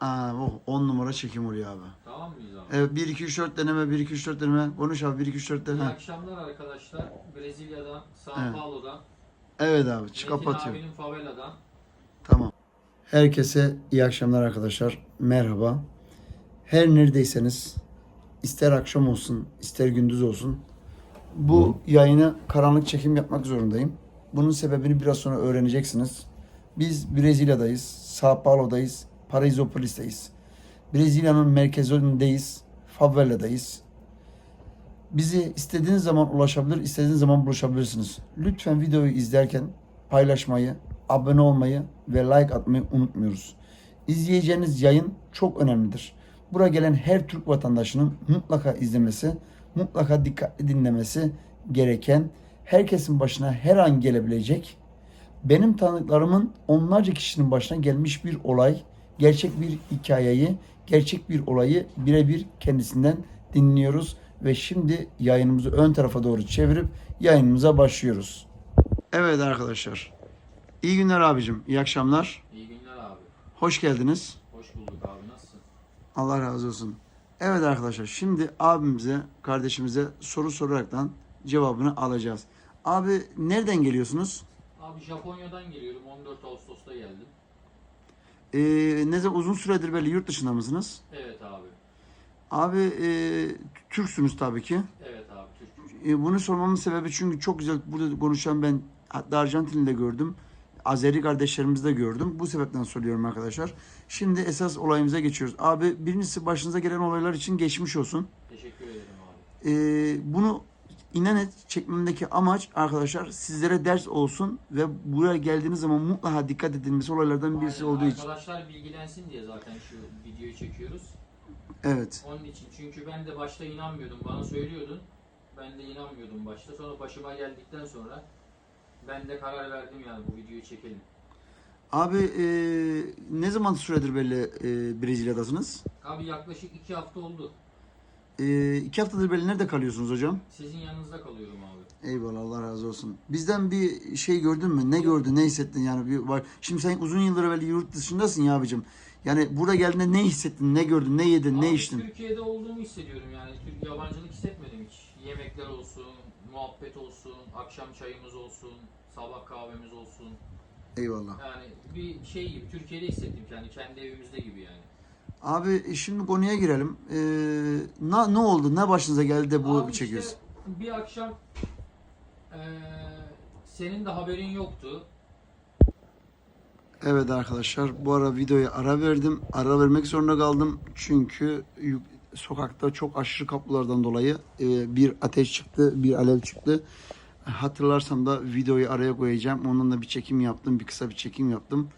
Aa, oh, 10 numara çekim oluyor abi. Tamam mıyız abi? Evet 1 2 3 4 deneme 1 2 3 4 deneme. Konuş abi 1 2 3 4 İyi deneme. akşamlar arkadaşlar. Brezilya'dan, Sao Evet. Paulo'dan, Evet abi çık kapatıyor. abinin faveladan. Tamam. Herkese iyi akşamlar arkadaşlar. Merhaba. Her neredeyseniz ister akşam olsun ister gündüz olsun bu yayını karanlık çekim yapmak zorundayım. Bunun sebebini biraz sonra öğreneceksiniz. Biz Brezilya'dayız, Sao Paulo'dayız, Paraisópolis'teyiz. Brezilya'nın merkezindeyiz, faveladayız. Bizi istediğiniz zaman ulaşabilir, istediğiniz zaman buluşabilirsiniz. Lütfen videoyu izlerken paylaşmayı, abone olmayı ve like atmayı unutmuyoruz. İzleyeceğiniz yayın çok önemlidir. Buraya gelen her Türk vatandaşının mutlaka izlemesi, mutlaka dikkatli dinlemesi gereken, herkesin başına her an gelebilecek, benim tanıdıklarımın onlarca kişinin başına gelmiş bir olay, gerçek bir hikayeyi, gerçek bir olayı birebir kendisinden dinliyoruz ve şimdi yayınımızı ön tarafa doğru çevirip yayınımıza başlıyoruz. Evet arkadaşlar. İyi günler abicim. İyi akşamlar. İyi günler abi. Hoş geldiniz. Hoş bulduk abi. Nasılsın? Allah razı olsun. Evet arkadaşlar şimdi abimize, kardeşimize soru soraraktan cevabını alacağız. Abi nereden geliyorsunuz? Abi Japonya'dan geliyorum. 14 Ağustos'ta geldim. Ee, ne zaman uzun süredir böyle yurt dışında mısınız? Evet abi. Abi e, Türksünüz tabii ki. Evet abi. Türk. E, bunu sormamın sebebi çünkü çok güzel burada konuşan ben hatta Arjantin'de gördüm. Azeri kardeşlerimizi de gördüm. Bu sebepten soruyorum arkadaşlar. Şimdi esas olayımıza geçiyoruz. Abi birincisi başınıza gelen olaylar için geçmiş olsun. Teşekkür ederim abi. E, bunu inan et çekmemdeki amaç arkadaşlar sizlere ders olsun ve buraya geldiğiniz zaman mutlaka dikkat edilmesi olaylardan birisi Aynen, olduğu için. Arkadaşlar bilgilensin diye zaten şu videoyu çekiyoruz. Evet. Onun için. Çünkü ben de başta inanmıyordum. Bana söylüyordun. Ben de inanmıyordum başta. Sonra başıma geldikten sonra ben de karar verdim yani bu videoyu çekelim. Abi e, ne zaman süredir böyle e, Brezilya'dasınız? Abi yaklaşık iki hafta oldu. E, iki haftadır böyle nerede kalıyorsunuz hocam? Sizin yanınızda kalıyorum abi. Eyvallah Allah razı olsun. Bizden bir şey gördün mü? Ne gördün? Ne hissettin yani? Bir var. Şimdi sen uzun yıllar evvel yurt dışındasın ya abicim. Yani burada geldiğinde ne hissettin? Ne gördün? Ne yedin? ne Abi içtin? Türkiye'de olduğumu hissediyorum yani. Türk yabancılık hissetmedim hiç. Yemekler olsun, muhabbet olsun, akşam çayımız olsun, sabah kahvemiz olsun. Eyvallah. Yani bir şey gibi Türkiye'de hissettim kendi kendi evimizde gibi yani. Abi e, şimdi konuya girelim. Ee, ne, ne oldu? Ne başınıza geldi de bu Abi işte çekiyorsun? bir akşam eee, senin de haberin yoktu. Evet arkadaşlar bu ara videoya ara verdim. Ara vermek zorunda kaldım. Çünkü sokakta çok aşırı kapılardan dolayı e, bir ateş çıktı, bir alev çıktı. Hatırlarsam da videoyu araya koyacağım. Ondan da bir çekim yaptım. Bir kısa bir çekim yaptım.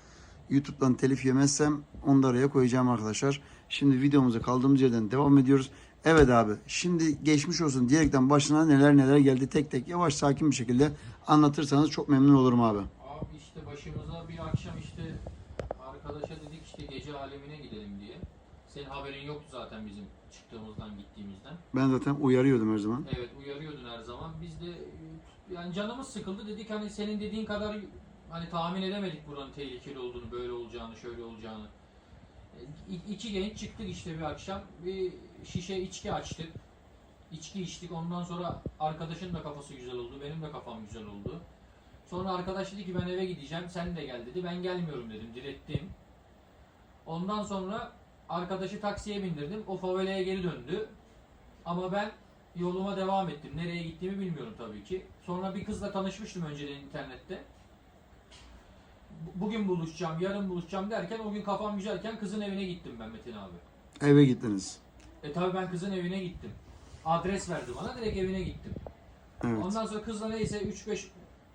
YouTube'dan telif yemezsem onu da araya koyacağım arkadaşlar. Şimdi videomuza kaldığımız yerden devam ediyoruz. Evet abi şimdi geçmiş olsun diyerekten başına neler neler geldi tek tek yavaş sakin bir şekilde anlatırsanız çok memnun olurum abi. Abi işte başımıza bir akşam işte arkadaşa dedik işte gece alemine gidelim diye. Senin haberin yoktu zaten bizim çıktığımızdan gittiğimizden. Ben zaten uyarıyordum her zaman. Evet uyarıyordun her zaman. Biz de yani canımız sıkıldı dedik hani senin dediğin kadar hani tahmin edemedik buranın tehlikeli olduğunu, böyle olacağını, şöyle olacağını. E, İ- iki genç çıktık işte bir akşam. Bir şişe içki açtık. İçki içtik. Ondan sonra arkadaşın da kafası güzel oldu. Benim de kafam güzel oldu. Sonra arkadaş dedi ki ben eve gideceğim. Sen de gel dedi. Ben gelmiyorum dedim. Direttim. Ondan sonra arkadaşı taksiye bindirdim. O favelaya geri döndü. Ama ben yoluma devam ettim. Nereye gittiğimi bilmiyorum tabii ki. Sonra bir kızla tanışmıştım önceden internette. Bu- Bugün buluşacağım, yarın buluşacağım derken o gün kafam güzelken kızın evine gittim ben Metin abi. Eve gittiniz. E tabii ben kızın evine gittim. Adres verdi bana direkt evine gittim. Evet. Ondan sonra kızla neyse 3-5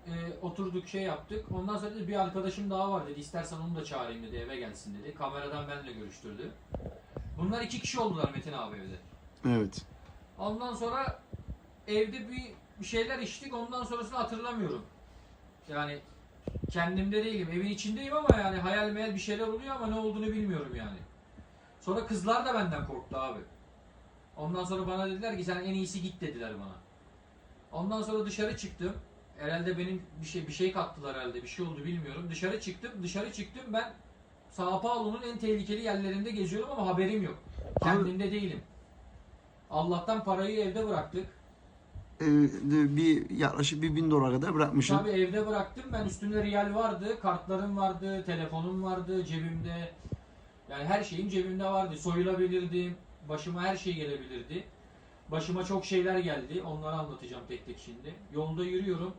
e, oturduk şey yaptık. Ondan sonra dedi bir arkadaşım daha var dedi. İstersen onu da çağırayım dedi eve gelsin dedi. Kameradan benimle görüştürdü. Bunlar iki kişi oldular Metin abi evde. Evet. Ondan sonra evde bir, bir şeyler içtik. Ondan sonrasını hatırlamıyorum. Yani kendimde değilim. Evin içindeyim ama yani hayal meyal bir şeyler oluyor ama ne olduğunu bilmiyorum yani. Sonra kızlar da benden korktu abi. Ondan sonra bana dediler ki sen en iyisi git dediler bana. Ondan sonra dışarı çıktım. Herhalde benim bir şey bir şey kattılar herhalde. Bir şey oldu bilmiyorum. Dışarı çıktım. Dışarı çıktım ben Sao Paulo'nun en tehlikeli yerlerinde geziyorum ama haberim yok. Kendimde değilim. Allah'tan parayı evde bıraktık. Ee, bir yaklaşık bir bin dolara kadar bırakmışsın. Tabii evde bıraktım. Ben üstümde riyal vardı, kartlarım vardı, telefonum vardı cebimde. Yani her şeyim cebimde vardı. Soyulabilirdim. Başıma her şey gelebilirdi. Başıma çok şeyler geldi. Onları anlatacağım tek tek şimdi. Yolda yürüyorum.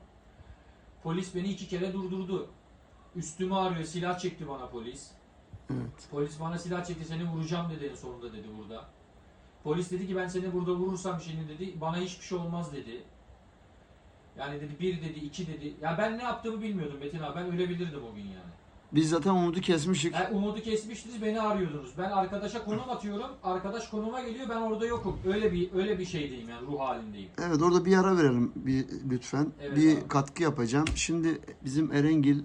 Polis beni iki kere durdurdu. Üstümü arıyor. Silah çekti bana polis. Evet. Polis bana silah çekti. Seni vuracağım dedi en sonunda dedi burada. Polis dedi ki ben seni burada vurursam şimdi dedi bana hiçbir şey olmaz dedi. Yani dedi bir dedi iki dedi. Ya ben ne yaptığımı bilmiyordum Metin abi. Ben ölebilirdim o gün yani. Biz zaten umudu kesmiştik. Yani umudu kesmiştiniz beni arıyordunuz. Ben arkadaşa konum atıyorum. Arkadaş konuma geliyor ben orada yokum. Öyle bir öyle bir şeydeyim yani ruh halindeyim. Evet orada bir ara verelim bir lütfen. Evet bir abi. katkı yapacağım. Şimdi bizim Erengil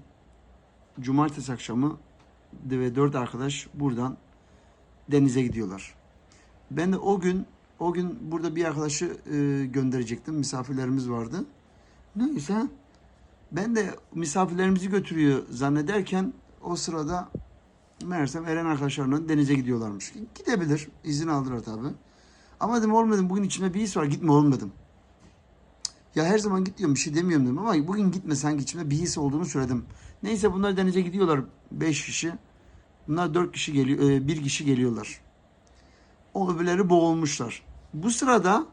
cumartesi akşamı ve dört arkadaş buradan denize gidiyorlar. Ben de o gün o gün burada bir arkadaşı e, gönderecektim. Misafirlerimiz vardı. Neyse ben de misafirlerimizi götürüyor zannederken o sırada meğersem Eren arkadaşlarla denize gidiyorlarmış. Gidebilir. izin aldılar tabi. Ama dedim olmadım bugün içimde bir his var gitme olmadım. Ya her zaman git diyorum bir şey demiyorum dedim ama bugün gitme sanki içimde bir his olduğunu söyledim. Neyse bunlar denize gidiyorlar 5 kişi. Bunlar 4 kişi geliyor, e, bir kişi geliyorlar. O öbürleri boğulmuşlar. Bu sırada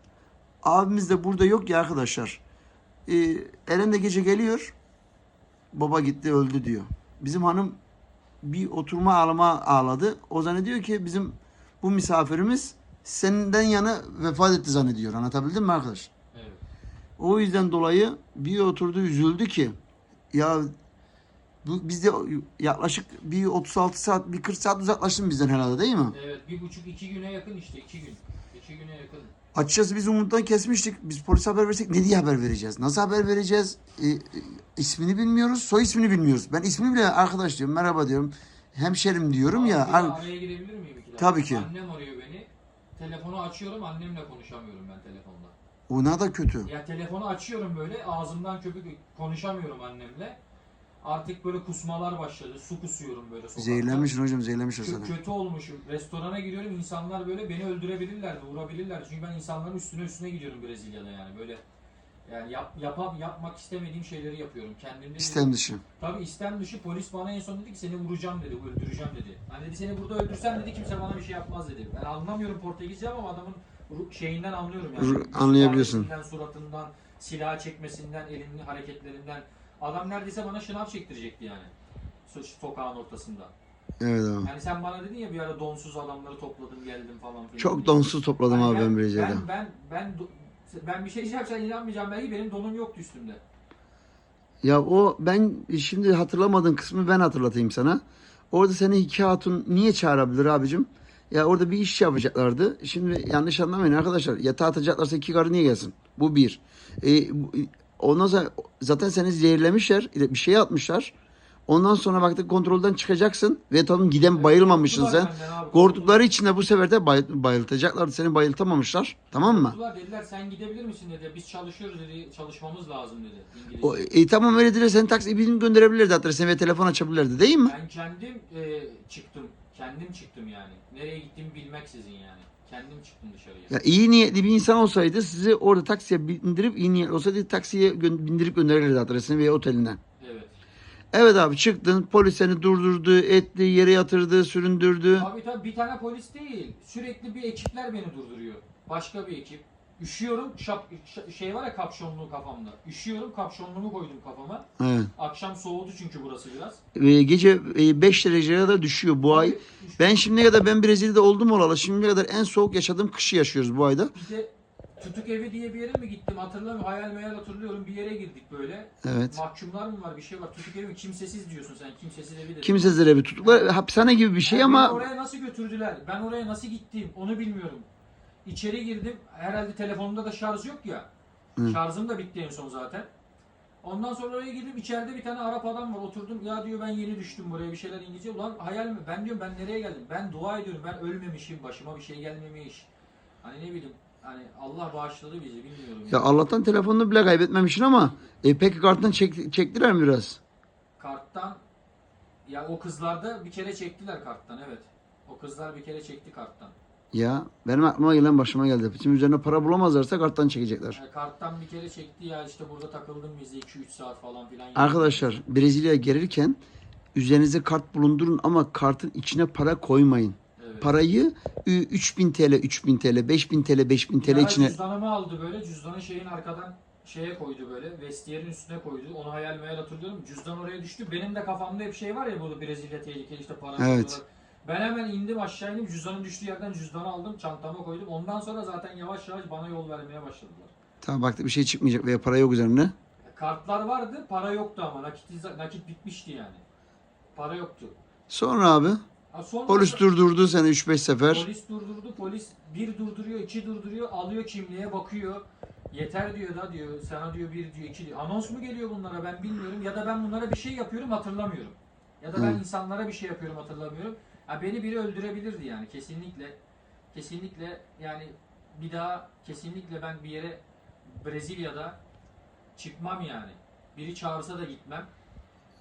abimiz de burada yok ya arkadaşlar. E, Eren de gece geliyor. Baba gitti öldü diyor. Bizim hanım bir oturma ağlama ağladı. O zannediyor ki bizim bu misafirimiz senden yana vefat etti zannediyor. Anlatabildim mi arkadaş? Evet. O yüzden dolayı bir oturdu üzüldü ki ya bu bizde yaklaşık bir 36 saat bir 40 saat uzaklaştın bizden herhalde değil mi? Evet bir buçuk iki güne yakın işte iki gün. İki güne yakın. Açıkçası biz umuttan kesmiştik. Biz polise haber versek ne diye haber vereceğiz? Nasıl haber vereceğiz? E, e, ismini bilmiyoruz, soy ismini bilmiyoruz. Ben ismini bile arkadaş diyorum, merhaba diyorum. Hemşerim diyorum ya. Abi, ar- araya girebilir miyim iki dakika? Tabii ki. Annem arıyor beni. Telefonu açıyorum annemle konuşamıyorum ben telefonda. Ona da kötü. Ya telefonu açıyorum böyle ağzımdan köpük konuşamıyorum annemle. Artık böyle kusmalar başladı. Su kusuyorum böyle sokakta. Zehirlenmişsin hocam, zehirlenmişler Kö- sana. kötü olmuşum. Restorana giriyorum insanlar böyle beni öldürebilirlerdi, vurabilirlerdi. Çünkü ben insanların üstüne üstüne gidiyorum Brezilya'da yani böyle. Yani yap, yapam, yapmak istemediğim şeyleri yapıyorum. Kendimde İstem dışı. Tabii istem dışı polis bana en son dedi ki seni vuracağım dedi, öldüreceğim dedi. Hani dedi seni burada öldürsem dedi kimse bana bir şey yapmaz dedi. Ben anlamıyorum Portekizce ama adamın ru- şeyinden anlıyorum yani. Ru- anlayabiliyorsun. Suratından, silah çekmesinden, elinin hareketlerinden. Adam neredeyse bana şınav çektirecekti yani. So- Sokağın ortasında. Evet abi. Yani sen bana dedin ya bir ara donsuz adamları topladım geldim falan filan. Çok donsuz topladım Hani abi ben Brezilya'da. Ben, ben, ben, ben bir şey diyeceğim sen inanmayacaksın belki benim donum yoktu üstümde. Ya o ben şimdi hatırlamadığın kısmı ben hatırlatayım sana. Orada seni iki hatun niye çağırabilir abicim? Ya orada bir iş yapacaklardı. Şimdi yanlış anlamayın arkadaşlar. Yatağa atacaklarsa iki karı niye gelsin? Bu bir. E, ondan sonra zaten seni zehirlemişler. Bir şey atmışlar. Ondan sonra baktık kontrolden çıkacaksın. Ve tamam giden bayılmamışsın sen. Korktukları için de bu sefer de bay, bayıltacaklardı. Seni bayıltamamışlar. Tamam mı? Dediler sen gidebilir misin dedi. Biz çalışıyoruz dedi. Çalışmamız lazım dedi. İngilizce. O, e, tamam öyle dire seni taksi bizim gönderebilirdi adresine ve telefon açabilirdi değil mi? Ben kendim e, çıktım. Kendim çıktım yani. Nereye gittiğimi bilmeksizin yani. Kendim çıktım dışarıya. Ya iyi niyetli bir insan olsaydı sizi orada taksiye bindirip iyi niyetli olsaydı taksiye gö- bindirip gönderirdi adresine veya oteline. Evet. Evet abi çıktın polis seni durdurdu, etti, yere yatırdı, süründürdü. Abi tabii bir tane polis değil. Sürekli bir ekipler beni durduruyor. Başka bir ekip. Üşüyorum. Şap, ş- şey var ya kapşonluğu kafamda. Üşüyorum kapşonluğumu koydum kafama. Evet. Akşam soğudu çünkü burası biraz. Ve gece 5 dereceye kadar düşüyor bu ay. Ben şimdiye kadar ben Brezilya'da oldum olalı. Şimdiye kadar en soğuk yaşadığım kışı yaşıyoruz bu ayda. Bir de tutuk evi diye bir yere mi gittim hatırlamıyorum. Hayal meyal hatırlıyorum. Bir yere girdik böyle. Evet. Mahkumlar mı var bir şey var. Tutuk evi mi? Kimsesiz diyorsun sen. Kimsesiz evi de. Kimsesiz evi tutuklar. Hapishane gibi bir şey Yani beni ama oraya nasıl götürdüler? Ben oraya nasıl gittim? Onu bilmiyorum. İçeri girdim. Herhalde telefonumda da şarj yok ya. Şarjım da bitti en son zaten. Ondan sonra oraya girdim. İçeride bir tane Arap adam var. Oturdum. Ya diyor ben yeni düştüm buraya bir şeyler İngilizce. Ulan hayal mi? Ben diyorum ben nereye geldim? Ben dua ediyorum. Ben ölmemişim. Başıma bir şey gelmemiş. Hani ne bileyim. Hani Allah bağışladı bizi bilmiyorum. ya Allah'tan telefonunu bile kaybetmemişsin ama e, peki karttan çek, çektiler mi biraz? Karttan Ya o kızlarda bir kere çektiler karttan evet. O kızlar bir kere çekti karttan. Ya benim aklıma gelen başıma geldi. Şimdi üzerine para bulamazlarsa karttan çekecekler. Yani karttan bir kere çekti ya işte burada takıldım bizi 2-3 saat falan filan. Arkadaşlar Brezilya'ya gelirken üzerinize kart bulundurun ama kartın içine para koymayın. Evet. Parayı ü, 3000 TL, 3000 TL, 5000 TL, 5000 Bir TL ara içine Cüzdanımı aldı böyle. Cüzdanı şeyin arkadan şeye koydu böyle. Vestiyerin üstüne koydu. Onu hayal meyal hatırlıyorum. Cüzdan oraya düştü. Benim de kafamda hep şey var ya bu Brezilya tehlikeli işte para Evet. çalıyorlar. Ben hemen indim aşağı indim. Cüzdanın düştüğü yerden cüzdanı aldım. Çantama koydum. Ondan sonra zaten yavaş yavaş bana yol vermeye başladılar. tamam baktık bir şey çıkmayacak veya para yok üzerinde. Kartlar vardı. Para yoktu ama. Nakit, nakit bitmişti yani. Para yoktu. Sonra abi Ha, sonra polis durdurdu seni 3-5 sefer. Polis durdurdu. Polis bir durduruyor, iki durduruyor. Alıyor kimliğe bakıyor. Yeter diyor da diyor. Sana diyor bir diyor, iki diyor. Anons mu geliyor bunlara ben bilmiyorum. Ya da ben bunlara bir şey yapıyorum hatırlamıyorum. Ya da ben Hı. insanlara bir şey yapıyorum hatırlamıyorum. Ha, beni biri öldürebilirdi yani kesinlikle. Kesinlikle yani bir daha kesinlikle ben bir yere Brezilya'da çıkmam yani. Biri çağırsa da gitmem.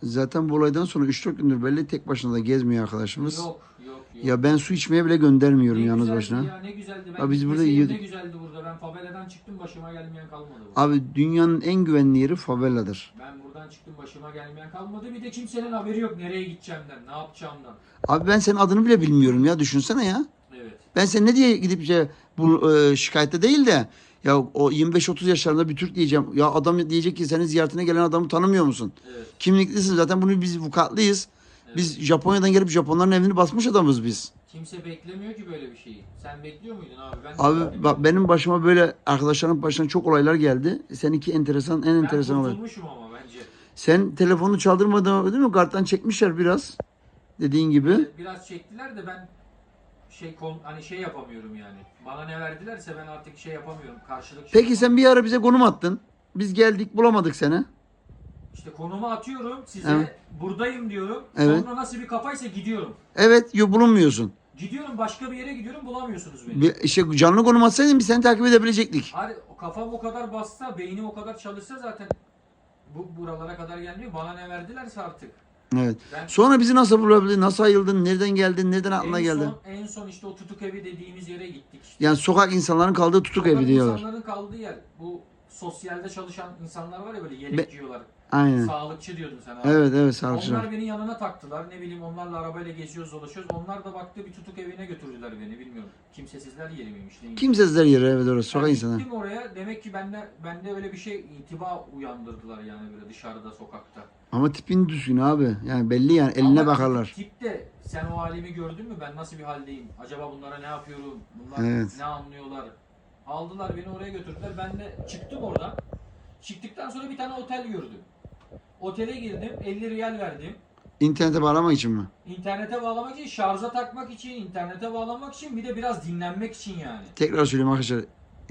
Zaten bu olaydan sonra 3-4 gündür belli tek başına da gezmiyor arkadaşımız. Yok yok yok. Ya ben su içmeye bile göndermiyorum yalnız güzeldi başına. Ya, ne güzeldi. Ben Ya biz burada. Ne güzeldi burada. Ben faveladan çıktım başıma gelmeyen kalmadı. burada. Abi dünyanın en güvenli yeri faveladır. Ben buradan çıktım başıma gelmeyen kalmadı. Bir de kimsenin haberi yok nereye gideceğimden, ne yapacağımdan. Abi ben senin adını bile bilmiyorum ya düşünsene ya. Evet. Ben sen ne diye gidip şey, bu e, şikayette değil de ya o 25-30 yaşlarında bir Türk diyeceğim. Ya adam diyecek ki senin ziyaretine gelen adamı tanımıyor musun? Evet. Kimliklisin zaten bunu biz vukuatlıyız. evet. Biz Japonya'dan gelip Japonların evini basmış adamız biz. Kimse beklemiyor ki böyle bir şeyi. Sen bekliyor muydun abi? Ben Abi bak benim başıma böyle arkadaşlarım başına çok olaylar geldi. Seninki enteresan en ben enteresan olay. kurtulmuşum ama bence. Sen telefonu çaldırmadın değil mi? Karttan çekmişler biraz. Dediğin gibi. Biraz çektiler de ben şey kon- hani şey yapamıyorum yani. Bana ne verdilerse ben artık şey yapamıyorum. Karşılık şey Peki sen bir ara bize konum attın. Biz geldik bulamadık seni. İşte konumu atıyorum size. Evet. Buradayım diyorum. Evet. Sonra nasıl bir kafaysa gidiyorum. Evet yo, bulunmuyorsun. Gidiyorum başka bir yere gidiyorum bulamıyorsunuz beni. Bir, işte canlı konum atsaydın biz seni takip edebilecektik. Abi o kafam o kadar bassa, beynim o kadar çalışsa zaten bu buralara kadar gelmiyor. Bana ne verdilerse artık. Evet. Ben Sonra bizi nasıl bulabildin? Nasıl ayıldın? Nereden geldin? Nereden aklına en geldi? son, en son işte o tutuk evi dediğimiz yere gittik. İşte. Yani sokak insanların kaldığı tutuk Sokak evi diyorlar. insanların kaldığı yer. Bu sosyalde çalışan insanlar var ya böyle yelek giyiyorlar. Aynen. Sağlıkçı diyordun sen abi. Evet evet sağlıkçılar. Onlar beni yanına taktılar. Ne bileyim onlarla arabayla geziyoruz dolaşıyoruz. Onlar da baktı bir tutuk evine götürdüler beni bilmiyorum. Kimsesizler yeri miymiş neymiş. Kimsesizler yeri evet orası sokak Ben insanı. Gittim oraya demek ki bende bende öyle bir şey intiba uyandırdılar yani böyle dışarıda sokakta. Ama tipin düzgün abi. Yani belli yani eline Ama bakarlar. Tip de sen o halimi gördün mü ben nasıl bir haldeyim? Acaba bunlara ne yapıyorum? Bunlar Evet. ne anlıyorlar? Aldılar beni oraya götürdüler. Ben de çıktım oradan. Çıktıktan sonra bir tane otel gördüm. Otele girdim. 50 riyal verdim. İnternete bağlamak için mi? İnternete bağlamak için, şarja takmak için, internete bağlamak için bir de biraz dinlenmek için yani. Tekrar söyleyeyim arkadaşlar.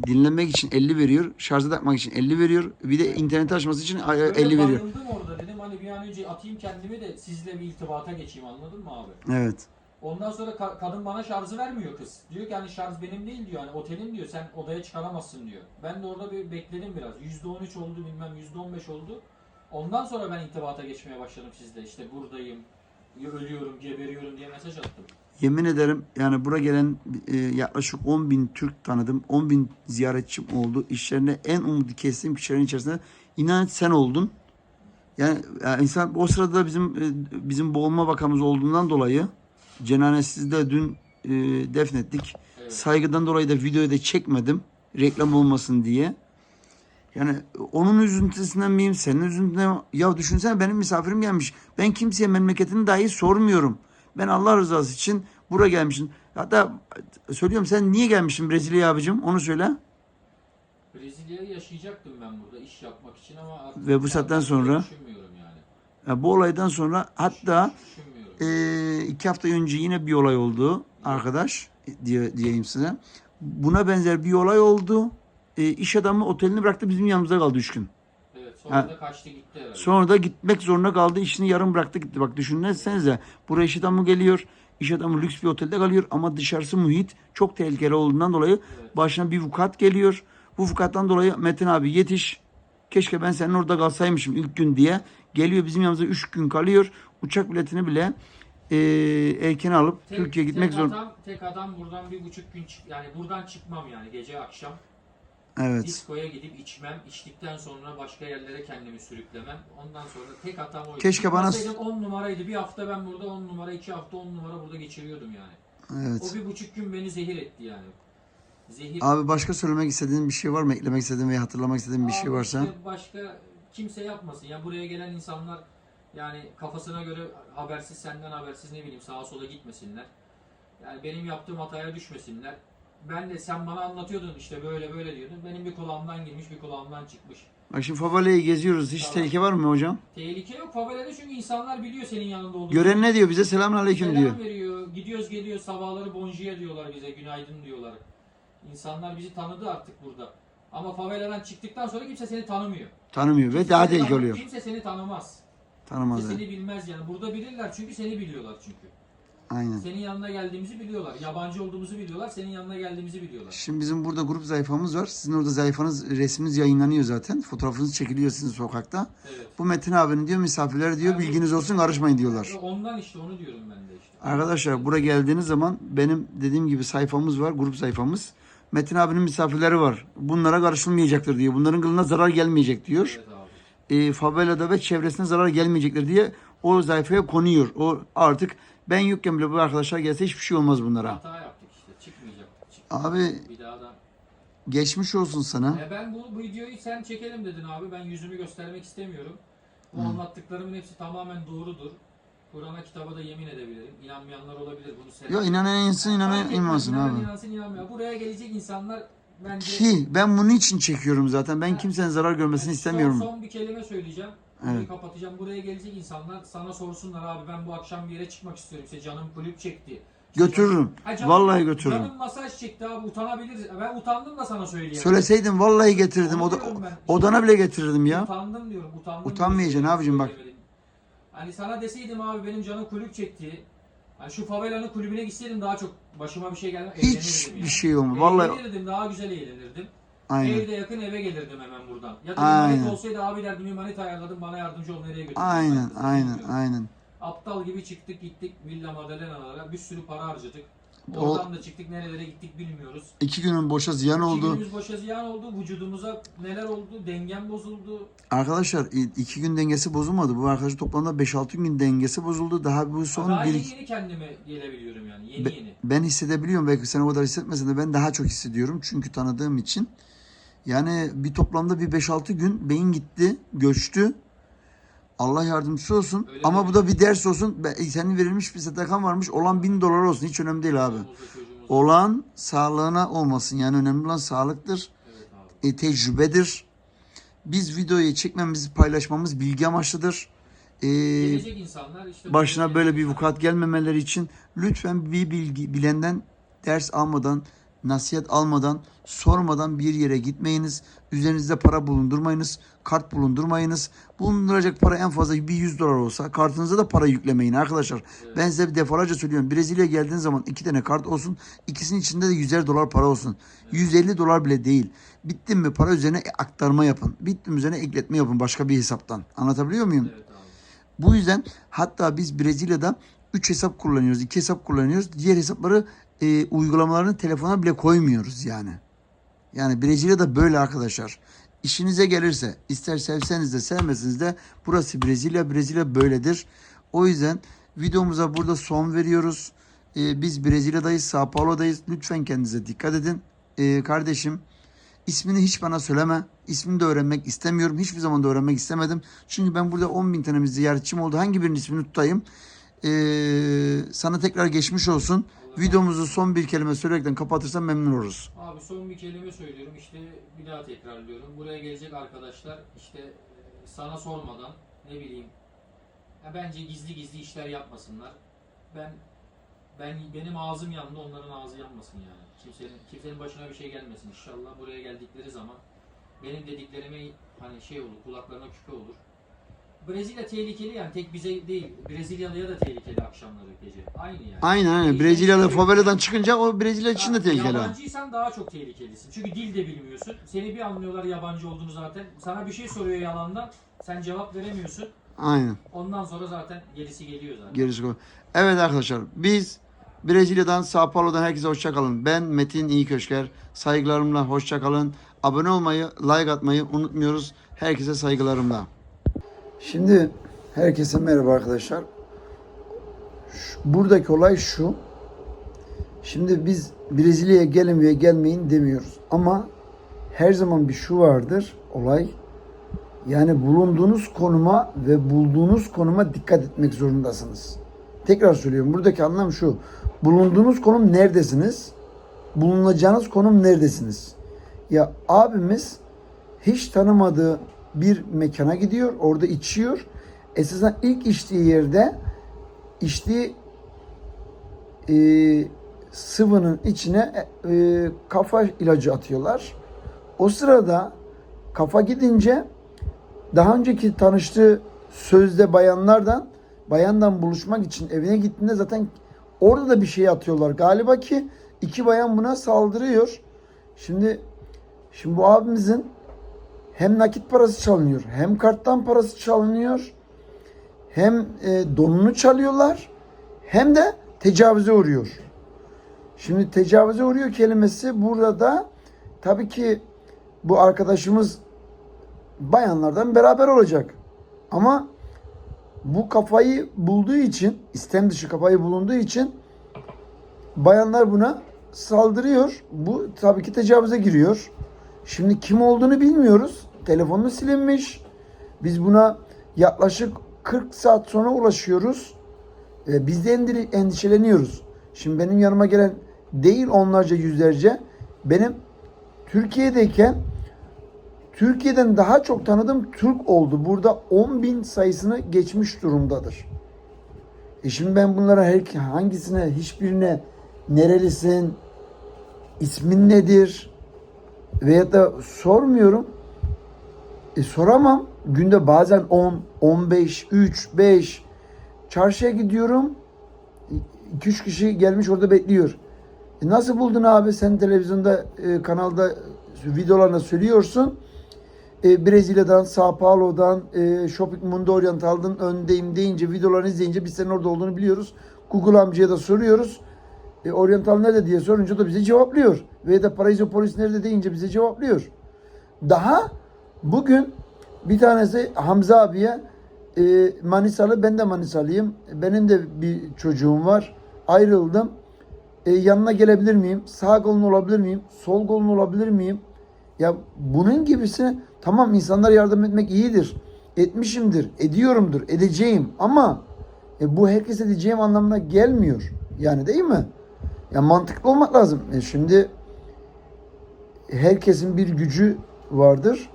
Dinlenmek için 50 veriyor. Şarja takmak için 50 veriyor. Bir de interneti açması için Böyle 50 veriyor. bayıldım orada dedim hani bir an önce atayım kendimi de sizle bir irtibata geçeyim anladın mı abi? Evet. Ondan sonra ka- kadın bana şarjı vermiyor kız. Diyor ki hani şarj benim değil diyor. Hani otelin diyor sen odaya çıkaramazsın diyor. Ben de orada bir bekledim biraz. %13 oldu bilmem %15 oldu. Ondan sonra ben irtibata geçmeye başladım sizle. İşte buradayım, ölüyorum, geberiyorum diye mesaj attım. Yemin ederim yani buraya gelen e, yaklaşık 10 bin Türk tanıdım. 10 bin ziyaretçim oldu. İşlerine en umudu kestiğim kişilerin içerisinde inan sen oldun. Yani, yani insan o sırada da bizim e, bizim boğulma vakamız olduğundan dolayı cenazesiz de dün e, defnettik. Evet. Saygıdan dolayı da videoyu da çekmedim. Reklam olmasın diye. Yani onun üzüntüsünden miyim, senin üzüntünden Ya düşünsene benim misafirim gelmiş. Ben kimseye memleketini dahi sormuyorum. Ben Allah rızası için buraya gelmişim. Hatta söylüyorum sen niye gelmişsin Brezilya'ya abicim? Onu söyle. Brezilya'yı yaşayacaktım ben burada iş yapmak için ama artık Ve bu saatten sonra- düşünmüyorum yani. Ya bu olaydan sonra hatta e, iki hafta önce yine bir olay oldu arkadaş diye diyeyim size. Buna benzer bir olay oldu. E, iş adamı otelini bıraktı bizim yanımızda kaldı üç gün. evet sonra ha. da kaçtı gitti herhalde. Sonra da gitmek zorunda kaldı. İşini yarım bıraktı gitti. Bak düşünsenize. Buraya iş adamı geliyor. İş adamı lüks bir otelde kalıyor ama dışarısı muhit çok tehlikeli olduğundan dolayı başına bir vukuat geliyor. Bu vukattan dolayı Metin abi yetiş. Keşke ben senin orada kalsaymışım ilk gün diye. Geliyor bizim yanımızda 3 gün kalıyor. uçak biletini bile e, erken alıp Türkiye'ye gitmek tek zor. Adam, tek adam buradan bir buçuk gün çık yani buradan çıkmam yani gece akşam Evet. diskoya gidip içmem. içtikten sonra başka yerlere kendimi sürüklemem. Ondan sonra tek hatam oydu. Keşke bana- 10 numaraydı. Bir hafta ben burada 10 numara, iki hafta 10 numara burada geçiriyordum yani. Evet. O bir buçuk gün beni zehir etti yani. Zehir. Abi başka söylemek istediğin bir şey var mı? Eklemek istediğin veya hatırlamak istediğin bir şey Abi varsa. işte başka kimse yapmasın. Ya buraya gelen insanlar yani kafasına göre habersiz senden habersiz ne bileyim sağa sola gitmesinler. Yani benim yaptığım hataya düşmesinler. Ben de sen bana anlatıyordun işte böyle böyle diyordun. Benim bir kulağımdan girmiş bir kulağımdan çıkmış. Bak şimdi favaleyi geziyoruz. Hiç Tamam. tehlike var mı hocam? Tehlike yok favelede çünkü insanlar biliyor senin yanında olduğunu. Gören ne diyor bize? Selamun aleyküm Selam diyor. veriyor. Gidiyoruz geliyor sabahları bonjiye diyorlar bize günaydın diyorlar. İnsanlar bizi tanıdı artık burada. Ama faveladan çıktıktan sonra kimse seni tanımıyor. Tanımıyor ve daha seni tehlike tanı- oluyor. Kimse seni tanımaz. Tanımaz. Kimse yani. seni bilmez yani. Burada bilirler çünkü seni biliyorlar çünkü. Aynen. Senin yanına geldiğimizi biliyorlar. Yabancı olduğumuzu biliyorlar. Senin yanına geldiğimizi biliyorlar. Şimdi bizim burada grup sayfamız var. Sizin orada sayfanız, resminiz yayınlanıyor zaten. Fotoğrafınız çekiliyor sizin sokakta. Evet. Bu Metin abinin diyor misafirler diyor Yani bilginiz olsun karışmayın diyorlar. Ondan işte onu diyorum ben de işte. Arkadaşlar buraya geldiğiniz zaman benim dediğim gibi sayfamız var, grup sayfamız. Metin abinin misafirleri var. Bunlara karışılmayacaktır diyor. Bunların kılına zarar gelmeyecek diyor. Evet abi. E, favelada ve çevresine zarar gelmeyecektir diye o sayfaya konuyor. O artık ben yokken bile bu arkadaşlar gelse hiçbir şey olmaz bunlara. Hata yaptık işte. Çıkmayacaktık. Çık- Abi Bir daha da. geçmiş olsun sana. E ben bu, bu videoyu sen çekelim dedin abi. Ben yüzümü göstermek istemiyorum. Bu anlattıklarımın hepsi tamamen doğrudur. Kur'an'a kitaba da yemin edebilirim. İnanmayanlar olabilir bunu sen. Ya inanan insan inanan Fark etmez, inanmasın inanan abi. inansın inanmıyor. Buraya gelecek insanlar bence... Ki ben bunun için çekiyorum zaten. Ben kimsenin zarar görmesini Yani istemiyorum. Son, son bir kelime söyleyeceğim. Evet. kapatacağım. Buraya gelecek insanlar sana sorsunlar abi ben bu akşam bir yere çıkmak istiyorum. İşte canım kulüp çekti. Götürürüm. canım- Ha, canım- Vallahi götürürüm. Canım masaj çekti abi utanabilir. Ben utandım da sana söyleyeyim. Söyleseydin vallahi getirdim. Onu Oda, odana bile getirirdim ya. Utandım diyorum. Utandım Utanmayacaksın diyorum, abicim bak. Hani sana deseydim abi benim canım kulüp çekti. Hani şu favelanın kulübüne gitseydim daha çok başıma bir şey gelmez. Hiç bir şey olmaz. Vallahi Eğlenirdim daha güzel eğlenirdim. Aynen. Evde yakın eve gelirdim hemen buradan. Ya da Aynen. olsaydı abi derdim bir manit ayarladım bana yardımcı ol nereye götürdün. Aynen, Ben aynen, bilmiyorum. aynen. Aptal gibi çıktık gittik Villa Madalenalara bir sürü para harcadık. O- Oradan da çıktık nerelere gittik bilmiyoruz. İki günün boşa ziyan İki oldu. günümüz boşa ziyan oldu. Vücudumuza neler oldu? Dengem bozuldu. Arkadaşlar iki gün dengesi bozulmadı. Bu arkadaşın toplamda 5-6 gün dengesi bozuldu. Daha bu son Daha bir yeni yeni kendime gelebiliyorum yani. Yeni Be- yeni. ben hissedebiliyorum. Belki sen o kadar hissetmesen de ben daha çok hissediyorum. Çünkü tanıdığım için. Yani bir toplamda bir 5-6 gün beyin gitti, göçtü. Allah yardımcısı olsun. Öyle Ama mi? bu da bir ders olsun. Ben- Senin verilmiş bir sadakan varmış. Olan bin dolar olsun. Hiç önemli değil abi. Olan sağlığına olmasın. Yani önemli olan sağlıktır. Evet abi. e, tecrübedir. Biz videoyu çekmemiz, paylaşmamız bilgi amaçlıdır. E, Gelecek insanlar işte başına böyle bir vukuat gelmemeleri için lütfen bir bilgi bilenden ders almadan, nasihat almadan, sormadan bir yere gitmeyiniz. Üzerinizde para bulundurmayınız, kart bulundurmayınız. Bulunduracak para en fazla bir 100 dolar olsa kartınıza da para yüklemeyin arkadaşlar. Evet. Ben size bir defalarca söylüyorum. Brezilya'ya geldiğiniz zaman iki tane kart olsun. ikisinin içinde de 100'er dolar para olsun. 150 dolar bile değil. Bittin mi para üzerine aktarma yapın. Bittin mi üzerine ekletme yapın başka bir hesaptan. Anlatabiliyor muyum? Evet. Bu yüzden hatta biz Brezilya'da 3 hesap kullanıyoruz, 2 hesap kullanıyoruz. Diğer hesapları e, uygulamalarını telefona bile koymuyoruz yani. Yani Brezilya'da böyle arkadaşlar. İşinize gelirse ister sevseniz de sevmeseniz de burası Brezilya. Brezilya böyledir. O yüzden videomuza burada son veriyoruz. E, biz Brezilya'dayız, Sao Paulo'dayız. Lütfen kendinize dikkat edin. E, kardeşim ismini hiç bana söyleme. İsmini de öğrenmek istemiyorum. Hiçbir zaman da öğrenmek istemedim. Çünkü ben burada 10 bin tane ziyaretçim oldu. Hangi birinin ismini tutayım? Ee, sana tekrar geçmiş olsun. Videomuzu son bir kelime söyleyerekten kapatırsan memnun oluruz. Abi son bir kelime söylüyorum işte bir daha tekrarlıyorum. Buraya gelecek arkadaşlar işte e, sana sormadan ne bileyim ya bence gizli gizli işler yapmasınlar. Ben ben benim ağzım yandı onların ağzı yanmasın yani. Kimsenin kimsenin başına bir şey gelmesin inşallah. Buraya geldikleri zaman benim dediklerime hani şey olur kulaklarına küpe olur. Brezilya tehlikeli yani tek bize değil Brezilyalıya da tehlikeli akşamları gece. Aynı yani. Aynen aynen. Brezilya'da faveladan çıkınca o Brezilya için de tehlikeli. Yabancıysan daha çok tehlikelisin. Çünkü dil de bilmiyorsun. Seni bir anlıyorlar yabancı olduğunu zaten. Sana bir şey soruyor yalandan. Sen cevap veremiyorsun. Aynen. Ondan sonra zaten gerisi geliyor zaten. Gerisi kol- Evet arkadaşlar biz Brezilya'dan Sao Paulo'dan herkese hoşça kalın. Ben Metin İyi Köşker. Saygılarımla hoşça kalın. Abone olmayı, like atmayı unutmuyoruz. Herkese saygılarımla. Şimdi herkese merhaba arkadaşlar. Buradaki olay şu. Şimdi biz Brezilya'ya gelin veya gelmeyin demiyoruz. Ama her zaman bir şu vardır olay. Yani bulunduğunuz konuma ve bulduğunuz konuma dikkat etmek zorundasınız. Tekrar söylüyorum. Buradaki anlam şu. Bulunduğunuz konum neredesiniz? Bulunacağınız konum neredesiniz? Ya abimiz hiç tanımadığı bir mekana gidiyor. Orada içiyor. Esasen ilk içtiği yerde içtiği e, sıvının içine e, kafa ilacı atıyorlar. O sırada kafa gidince daha önceki tanıştığı sözde bayanlardan bayandan buluşmak için evine gittiğinde zaten orada da bir şey atıyorlar. Galiba ki iki bayan buna saldırıyor. Şimdi şimdi bu abimizin hem nakit parası çalınıyor, hem karttan parası çalınıyor, hem e, donunu çalıyorlar, hem de tecavüze uğruyor. Şimdi tecavüze uğruyor kelimesi burada tabii ki bu arkadaşımız bayanlardan beraber olacak. Ama bu kafayı bulduğu için, istem dışı kafayı bulunduğu için bayanlar buna saldırıyor. Bu tabii ki tecavüze giriyor. Şimdi kim olduğunu bilmiyoruz. Telefonu silinmiş. Biz buna yaklaşık 40 saat sonra ulaşıyoruz. E, biz de endişeleniyoruz. Şimdi benim yanıma gelen değil onlarca yüzlerce benim Türkiye'deyken Türkiye'den daha çok tanıdığım Türk oldu. Burada 10 bin sayısını geçmiş durumdadır. E şimdi ben bunlara her, hangisine, hiçbirine nerelisin, ismin nedir veya da sormuyorum. E soramam. Günde bazen 10, 15, 3, 5 çarşıya gidiyorum. 2-3 kişi gelmiş orada bekliyor. E nasıl buldun abi? Sen televizyonda, e, kanalda videolarına söylüyorsun. E, Brezilya'dan, Sao Paulo'dan, e, Shopping Mundo Oriental'dan öndeyim deyince, videolarını izleyince biz senin orada olduğunu biliyoruz. Google amcaya da soruyoruz. E, Oriental nerede diye sorunca da bize cevaplıyor. Veya da Paraiso Polis nerede deyince bize cevaplıyor. Daha bugün bir tanesi Hamza abiye e, Manisalı, ben de Manisalıyım. Benim de bir çocuğum var. Ayrıldım. E, yanına gelebilir miyim? Sağ kolun olabilir miyim? Sol kolun olabilir miyim? Ya bunun gibisi tamam insanlara yardım etmek iyidir. Etmişimdir, ediyorumdur, edeceğim ama e, bu herkes edeceğim anlamına gelmiyor. Yani değil mi? Ya mantıklı olmak lazım. E, şimdi herkesin bir gücü vardır.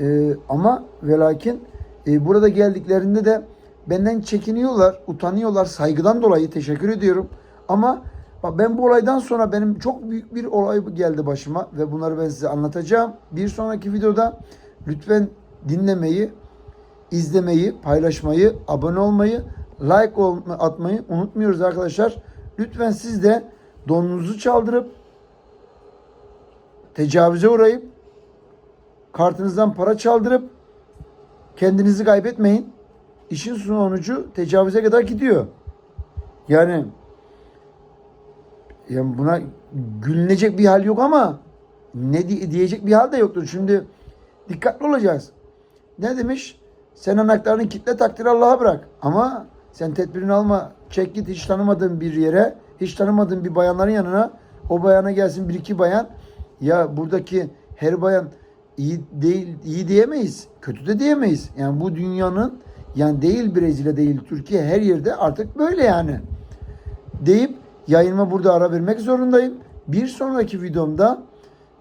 E, ama ve lakin e, burada geldiklerinde de benden çekiniyorlar, utanıyorlar. Saygıdan dolayı teşekkür ediyorum. Ama bak ben bu olaydan sonra benim çok büyük bir olay geldi başıma ve bunları ben size anlatacağım. Bir sonraki videoda lütfen dinlemeyi, izlemeyi, paylaşmayı, abone olmayı, like atmayı unutmuyoruz arkadaşlar. Lütfen siz de donunuzu çaldırıp tecavüze uğrayıp kartınızdan para çaldırıp kendinizi kaybetmeyin. İşin sonucu tecavüze kadar gidiyor. Yani yani buna gülünecek bir hal yok ama ne di- diyecek bir hal de yoktur. Şimdi dikkatli olacağız. Ne demiş? Sen anahtarını kitle takdir Allah'a bırak. Ama sen tedbirini alma. Çek git hiç tanımadığın bir yere, hiç tanımadığın bir bayanların yanına. O bayana gelsin bir iki bayan. Ya buradaki her bayan iyi değil iyi diyemeyiz. Kötü de diyemeyiz. Yani bu dünyanın yani değil Brezilya değil Türkiye her yerde artık böyle yani. Deyip yayınıma burada ara vermek zorundayım. Bir sonraki videomda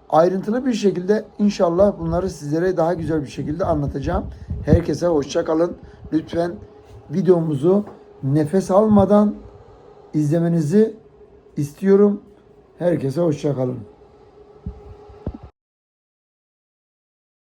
ayrıntılı bir şekilde inşallah bunları sizlere daha güzel bir şekilde anlatacağım. Herkese hoşça kalın. Lütfen videomuzu nefes almadan izlemenizi istiyorum. Herkese hoşça kalın.